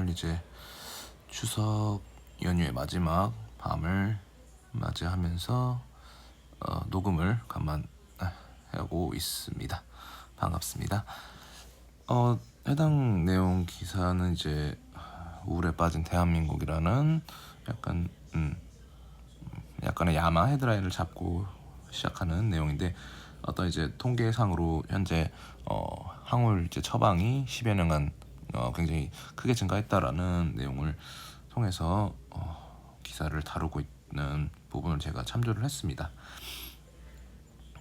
오늘 이제 추석 연휴의 마지막 밤을 맞이하면서 어, 녹음을 감안하고 있습니다. 반갑습니다. 어, 해당 내용 기사는 이제 우울에 빠진 대한민국이라는 약간 음, 약간의 야마 헤드라인을 잡고 시작하는 내용인데 어떤 이제 통계상으로 현재 어, 항울 이제 처방이 10여 년간 어, 굉장히 크게 증가했다라는 내용을 통해서 어, 기사를 다루고 있는 부분을 제가 참조를 했습니다.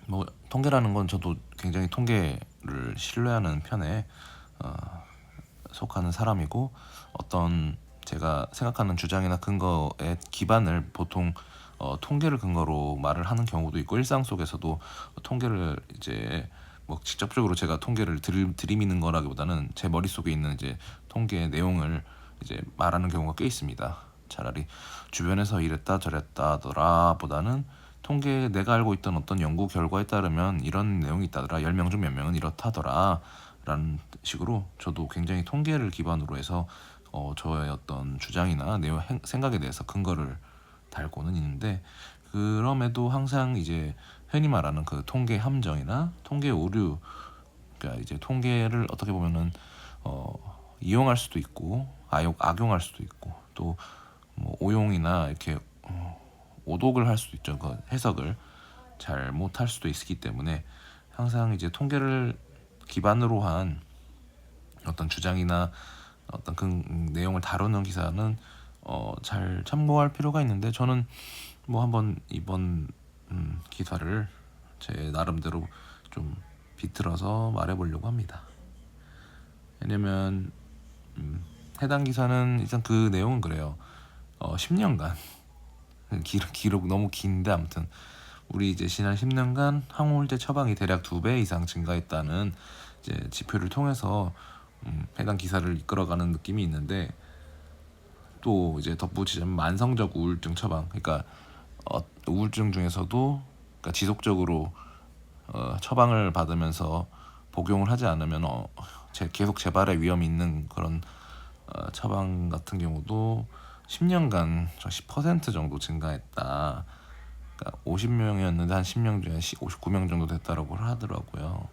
뭐 통계라는 건 저도 굉장히 통계를 신뢰하는 편에 어, 속하는 사람이고 어떤 제가 생각하는 주장이나 근거에 기반을 보통 어, 통계를 근거로 말을 하는 경우도 있고 일상 속에서도 통계를 이제 뭐 직접적으로 제가 통계를 들, 들이미는 거라기보다는 제 머릿속에 있는 이제 통계의 내용을 이제 말하는 경우가 꽤 있습니다. 차라리 주변에서 이랬다 저랬다더라 보다는 통계 내가 알고 있던 어떤 연구 결과에 따르면 이런 내용이 있다더라 10명 중 몇 명은 이렇다더라 라는 식으로 저도 굉장히 통계를 기반으로 해서 어, 저의 어떤 주장이나 내용 행- 생각에 대해서 근거를 달고는 있는데 그럼에도 항상 이제 흔히 말하는 그 통계 함정이나 통계 오류 그러니까 이제 통계를 어떻게 보면은 어, 이용할 수도 있고 아용, 악용할 수도 있고 또 뭐 오용이나 이렇게 어, 오독을 할 수도 있죠. 그 해석을 잘 못할 수도 있기 때문에 항상 이제 통계를 기반으로 한 어떤 주장이나 어떤 그 내용을 다루는 기사는 어, 잘 참고할 필요가 있는데 저는 뭐 한번 이번 음, 기사를 제 나름대로 좀 비틀어서 말해보려고 합니다. 왜냐면 음, 해당 기사는 일단 그 내용은 그래요. 어, 10년간 기록, 기록 너무 긴데 아무튼 우리 이제 지난 10년간 항우울제 처방이 대략 두 배 이상 증가했다는 이제 지표를 통해서 음, 해당 기사를 이끌어가는 느낌이 있는데 또 이제 덧붙이자면 만성적 우울증 처방 그러니까 어, 우울증 중에서도 그러니까 지속적으로 어, 처방을 받으면서 복용을 하지 않으면 어, 제, 계속 재발의 위험이 있는 그런 어, 처방 같은 경우도 10년간 10% 정도 증가했다. 그러니까 50명이었는데 한 10명 중에 59명 정도 됐다라고 하더라고요.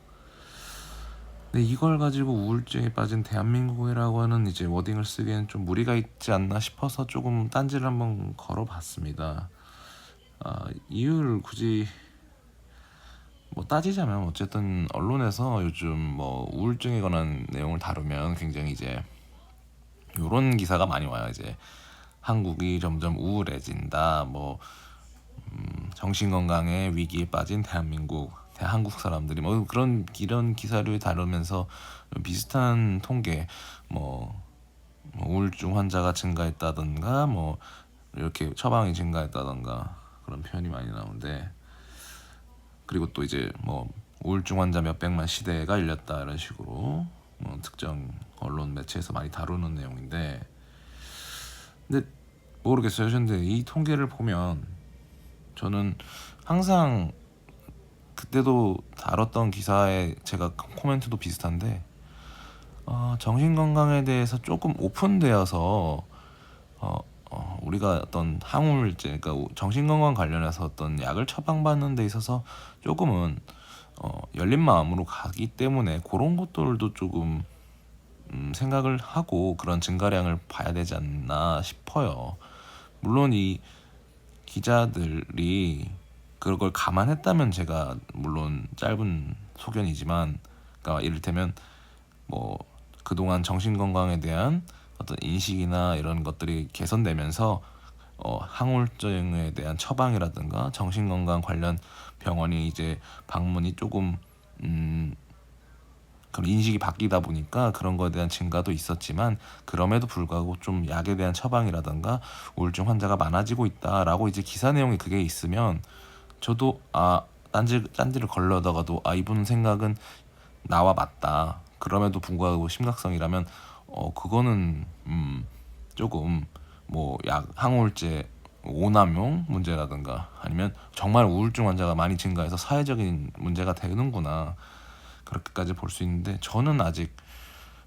근데 이걸 가지고 우울증에 빠진 대한민국이라고 하는 이제 워딩을 쓰기엔 좀 무리가 있지 않나 싶어서 조금 딴지를 한번 걸어봤습니다. 아, 이유를 굳이 뭐 따지자면 어쨌든 언론에서 요즘 뭐 우울증에 관한 내용을 다루면 굉장히 이제 요런 기사가 많이 와요. 이제 한국이 점점 우울해진다. 뭐 음, 정신 건강의 위기에 빠진 대한민국, 대 한국 사람들이 뭐 그런 이런 기사를 다루면서 비슷한 통계 뭐, 뭐 우울증 환자가 증가했다던가 뭐 이렇게 처방이 증가했다던가 그런 표현이 많이 나오는데 그리고 또 이제 뭐 우울증 환자 몇 백만 시대가 열렸다 이런 식으로 뭐 특정 언론 매체에서 많이 다루는 내용인데 근데 모르겠어요. 근데 이 통계를 보면 저는 항상 그때도 다뤘던 기사에 제가 코멘트도 비슷한데 어, 정신 건강에 대해서 조금 오픈되어서 어, 어, 우리가 어떤 항우울제 그러니까 정신 건강 관련해서 어떤 약을 처방받는 데 있어서 조금은 어, 열린 마음으로 가기 때문에 그런 것들도 조금 음, 생각을 하고 그런 증가량을 봐야 되지 않나 싶어요. 물론 이 기자들이 그걸 감안했다면 제가 물론 짧은 소견이지만 그러니까 이를테면 뭐 그동안 정신 건강에 대한 어떤 인식이나 이런 것들이 개선되면서 어, 항우울증에 대한 처방이라든가 정신 건강 관련 병원이 이제 방문이 조금 음 그런 인식이 바뀌다 보니까 그런 거에 대한 증가도 있었지만 그럼에도 불구하고 좀 약에 대한 처방이라든가 우울증 환자가 많아지고 있다라고 이제 기사 내용이 그게 있으면 저도 아 딴지 딴지를 걸러다가도 아 이분 생각은 나와 맞다. 그럼에도 불구하고 심각성이라면 어 그거는 음 조금 뭐 약 항우울제 오남용 문제라든가 아니면 정말 우울증 환자가 많이 증가해서 사회적인 문제가 되는구나 그렇게까지 볼 수 있는데 저는 아직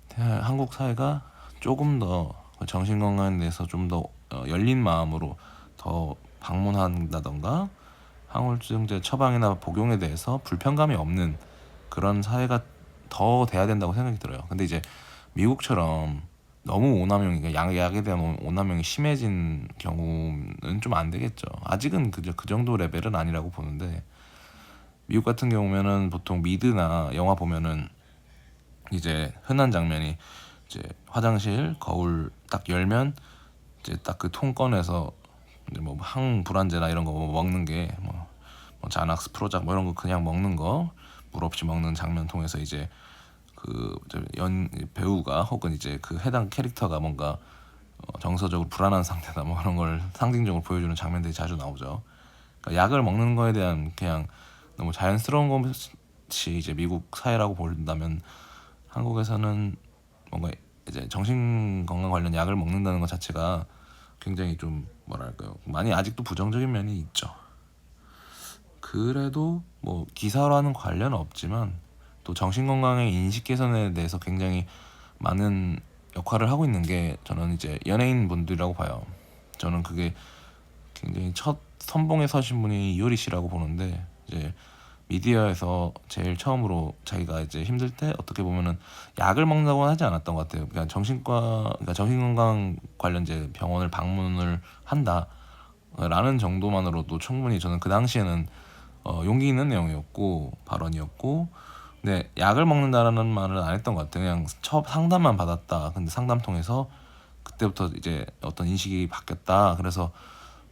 대- 한국 사회가 조금 더 정신 건강에 대해서 좀 더 열린 마음으로 더 방문한다던가 항우울증제 처방이나 복용에 대해서 불편감이 없는 그런 사회가 더 돼야 된다고 생각이 들어요. 근데 이제 미국처럼 너무 오남용이 그러니까 약, 약에 대한 오- 오남용이 심해진 경우는 좀 안 되겠죠. 아직은 그, 그 정도 레벨은 아니라고 보는데 미국 같은 경우면은 보통 미드나 영화 보면은 이제 흔한 장면이 이제 화장실 거울 딱 열면 이제 딱 그 통 꺼내서 이제 뭐 항불안제나 이런 거뭐 먹는 게뭐 뭐 자낙스 프로작 뭐 이런 거 그냥 먹는 거 물 없이 먹는 장면 통해서 이제 그 연 배우가 혹은 이제 그 해당 캐릭터가 뭔가 어, 정서적으로 불안한 상태다 뭐 그런 걸 상징적으로 보여주는 장면들이 자주 나오죠. 그러니까 약을 먹는 거에 대한 그냥 너무 자연스러운 것이 이제 미국 사회라고 본다면 한국에서는 뭔가 이제 정신 건강 관련 약을 먹는다는 것 자체가 굉장히 좀 뭐랄까요 많이 아직도 부정적인 면이 있죠. 그래도 뭐 기사와는 관련은 없지만 또 정신 건강의 인식 개선에 대해서 굉장히 많은 역할을 하고 있는 게 저는 이제 연예인 분들이라고 봐요. 저는 그게 굉장히 첫 선봉에 서신 분이 이효리 씨라고 보는데 이제 미디어에서 제일 처음으로 자기가 이제 힘들 때 어떻게 보면은 약을 먹는다고는 하지 않았던 것 같아요. 그냥 정신과, 그러니까 정신건강 관련 이제 병원을 방문을 한다라는 정도만으로도 충분히 저는 그 당시에는 어, 용기 있는 내용이었고 발언이었고, 근데 약을 먹는다라는 말을 안 했던 것 같아요. 그냥 처음 상담만 받았다. 근데 상담 통해서 그때부터 이제 어떤 인식이 바뀌었다. 그래서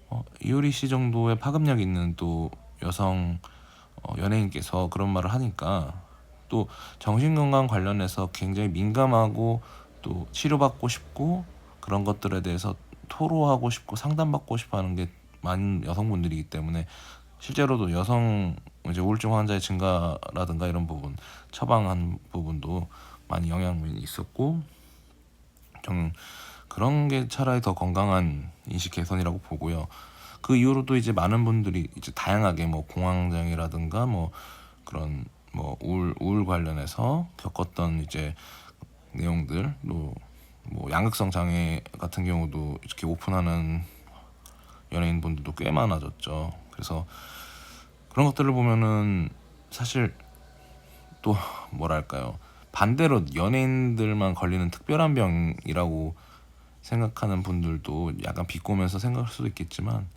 어, 이효리 씨 정도의 파급력 있는 또 여성 어, 연예인께서 그런 말을 하니까 또 정신건강 관련해서 굉장히 민감하고 또 치료받고 싶고 그런 것들에 대해서 토로하고 싶고 상담받고 싶어 하는 게 많은 여성분들이기 때문에 실제로도 여성 이제 우울증 환자의 증가라든가 이런 부분 처방한 부분도 많이 영향이 있었고 저는 그런 게 차라리 더 건강한 인식 개선이라고 보고요. 그 이후로도 이제 많은 분들이 이제 다양하게 뭐 공황장애라든가 뭐 그런 뭐 우울 우울 관련해서 겪었던 이제 내용들 또뭐 양극성 장애 같은 경우도 이렇게 오픈하는 연예인 분들도 꽤 많아졌죠. 그래서 그런 것들을 보면은 사실 또 뭐랄까요? 반대로 연예인들만 걸리는 특별한 병이라고 생각하는 분들도 약간 비꼬면서 생각할 수도 있겠지만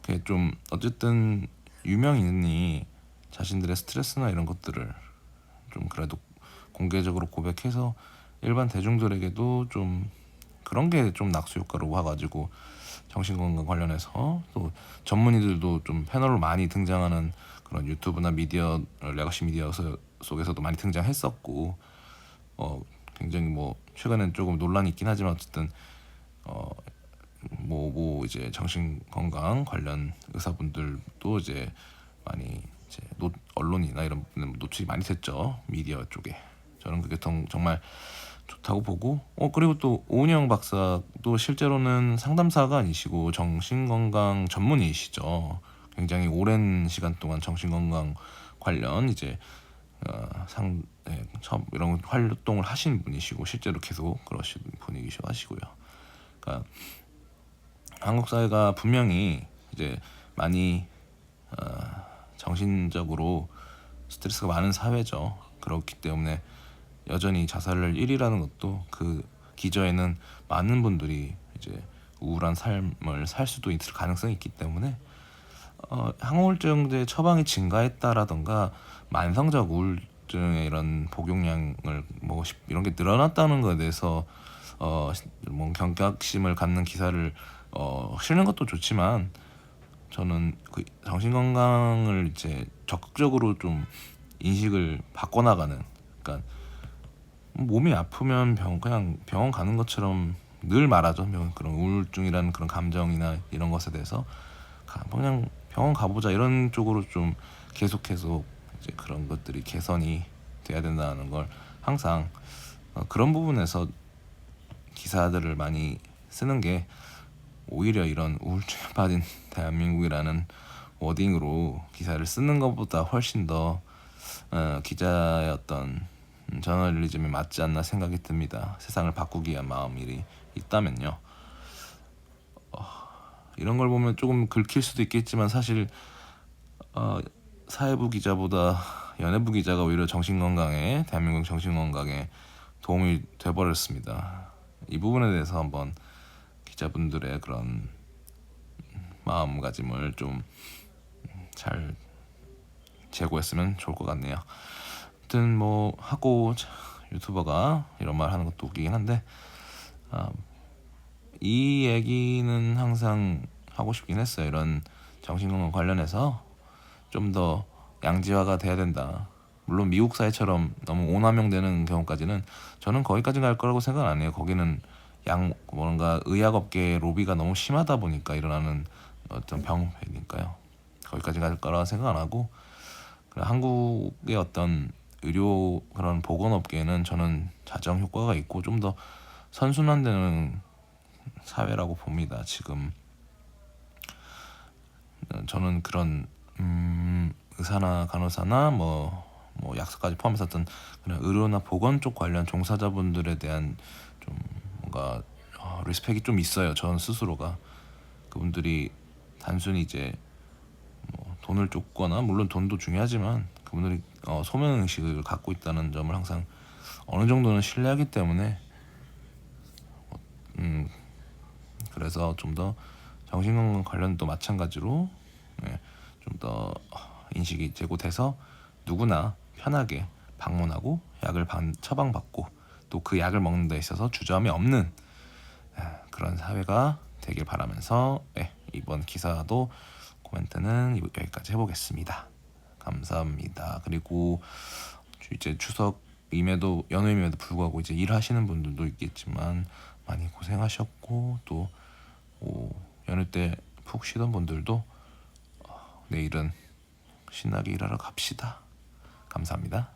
그게 좀 어쨌든 유명인이 자신들의 스트레스나 이런 것들을 좀 그래도 공개적으로 고백해서 일반 대중들에게도 좀 그런 게 좀 낙수 효과로 와가지고 정신건강 관련해서 또 전문의들도 좀 패널로 많이 등장하는 그런 유튜브나 미디어 레거시 미디어 서- 속에서도 많이 등장했었고 어 굉장히 뭐 최근엔 조금 논란이 있긴 하지만 어쨌든 어 뭐, 뭐 이제 정신 건강 관련 의사분들도 이제 많이 이제 노, 언론이나 이런 노출이 많이 됐죠. 미디어 쪽에. 저는 그게 정, 정말 좋다고 보고 어 그리고 또 오은영 박사도 실제로는 상담사가 아니시고 정신 건강 전문의시죠 굉장히 오랜 시간 동안 정신 건강 관련 이제 어, 상 네, 처음 이런 활동을 하신 분이시고 실제로 계속 그러신 분이기도 하시고요. 그러니까 한국 사회가 분명히 이제 많이 어, 정신적으로 스트레스가 많은 사회죠. 그렇기 때문에 여전히 자살을 1위라는 것도 그 기저에는 많은 분들이 이제 우울한 삶을 살 수도 있을 가능성이 있기 때문에 어, 항우울증제 처방이 증가했다라던가 만성적 우울증의 이런 복용량을 뭐 시- 이런 게 늘어났다는 것에 대해서 어 뭐 경각심을 갖는 기사를 어 실는 것도 좋지만 저는 그 정신 건강을 이제 적극적으로 좀 인식을 바꿔나가는 그러니까 몸이 아프면 병 그냥 병원 가는 것처럼 늘 말하죠. 병- 그런 우울증이라는 그런 감정이나 이런 것에 대해서 가- 그냥 병원 가보자 이런 쪽으로 좀 계속해서 이제 그런 것들이 개선이 돼야 된다는 걸 항상 어, 그런 부분에서 기사들을 많이 쓰는 게 오히려 이런 우울증에 빠진 대한민국이라는 워딩으로 기사를 쓰는 것보다 훨씬 더 어, 기자의 어떤 음, 저널리즘에 맞지 않나 생각이 듭니다. 세상을 바꾸기 위한 마음이 있다면요. 어, 이런 걸 보면 조금 긁힐 수도 있겠지만 사실 어, 사회부 기자보다 연예부 기자가 오히려 정신건강에 대한민국 정신건강에 도움이 돼버렸습니다. 이 부분에 대해서 한번 기자분들의 그런 마음가짐을 좀 잘 제고했으면 좋을 것 같네요. 아무튼 뭐 하고 자, 유튜버가 이런 말 하는 것도 웃기긴 한데 아, 이 얘기는 항상 하고 싶긴 했어요. 이런 정신건강 관련해서 좀 더 양지화가 돼야 된다. 물론 미국 사회처럼 너무 오남용되는 경우까지는 저는 거기까지 갈 거라고 생각 안 해요. 거기는 양 뭔가 의학업계 로비가 너무 심하다 보니까 일어나는 어떤 병폐니까요. 거기까지 갈 거라 생각 안 하고 한국의 어떤 의료 그런 보건업계는 저는 자정 효과가 있고 좀 더 선순환되는 사회라고 봅니다. 지금 어, 저는 그런 음, 의사나 간호사나 뭐, 뭐 약사까지 포함해서 어떤 그런 의료나 보건 쪽 관련 종사자분들에 대한 좀 뭔가 어, 리스펙이 좀 있어요. 전 스스로가 그분들이 단순히 이제 뭐 돈을 쫓거나 물론 돈도 중요하지만 그분들이 어, 소명 의식을 갖고 있다는 점을 항상 어느 정도는 신뢰하기 때문에 어, 음 그래서 좀 더 정신건강 관련도 마찬가지로 예, 좀더 인식이 제고돼서 누구나 편하게 방문하고 약을 반- 처방받고 또 그 약을 먹는 데 있어서 주저함이 없는 예, 그런 사회가 되길 바라면서 예, 이번 기사도 코멘트는 여기까지 해보겠습니다. 감사합니다. 그리고 이제 추석임에도 연휴임에도 불구하고 이제 일하시는 분들도 있겠지만 많이 고생하셨고 또 오, 연휴 때 푹 쉬던 분들도 어, 내일은 신나게 일하러 갑시다. 감사합니다.